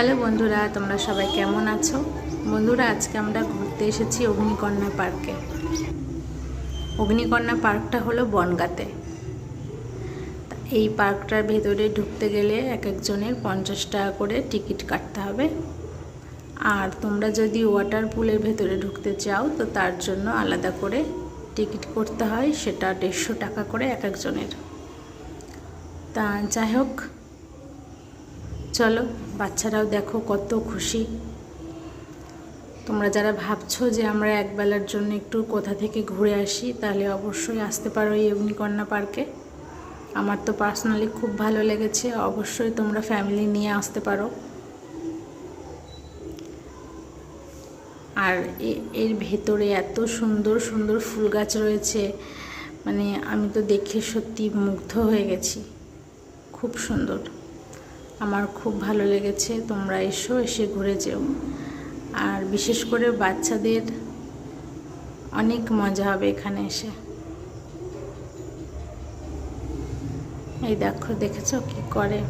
Hello বন্ধুরা, তোমরা সবাই কেমন আছো? বন্ধুরা, আজকে আমরা ঘুরতে এসেছি অগ্নিকন্যা পার্কে। অগ্নিকন্যা পার্কটা হলো বনগাঁতে। এই পার্কটার ভেতরে ঢুকতে গেলে এক একজনের পঞ্চাশ টাকা করে টিকিট কাটতে হবে। আর তোমরা যদি ওয়াটার পুলের ভেতরে ঢুকতে চাও, তো তার জন্য আলাদা করে টিকিট করতে হয়, সেটা দেড়শো টাকা করে এক একজনের। তা যাই হোক চলো, বাচ্চারাও দেখো কত খুশি। তোমরা যারা ভাবছ যে আমরা একবেলার জন্য একটু কোথা থেকে ঘুরে আসি, তাহলে অবশ্যই আসতে পারো এই অগ্নিকন্যা পার্কে। আমার তো পার্সোনালি খুব ভালো লেগেছে, অবশ্যই তোমরা ফ্যামিলি নিয়ে আসতে পারো। আর এর ভেতরে এত সুন্দর সুন্দর ফুল গাছ রয়েছে মানে আমি তো দেখে সত্যি মুগ্ধ হয়ে গেছি। খুব সুন্দর। আমার খুব ভালো লেগেছে, তোমরা এসো, এসে ঘুরে যেও। আর বিশেষ করে বাচ্চাদের অনেক মজা হবে এখানে এসে। এই দেখো, দেখেছ কি করে?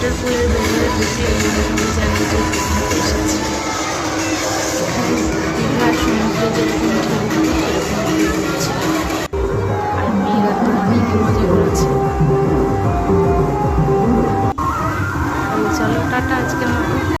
这是日本人也不介意们家是最可怕的一个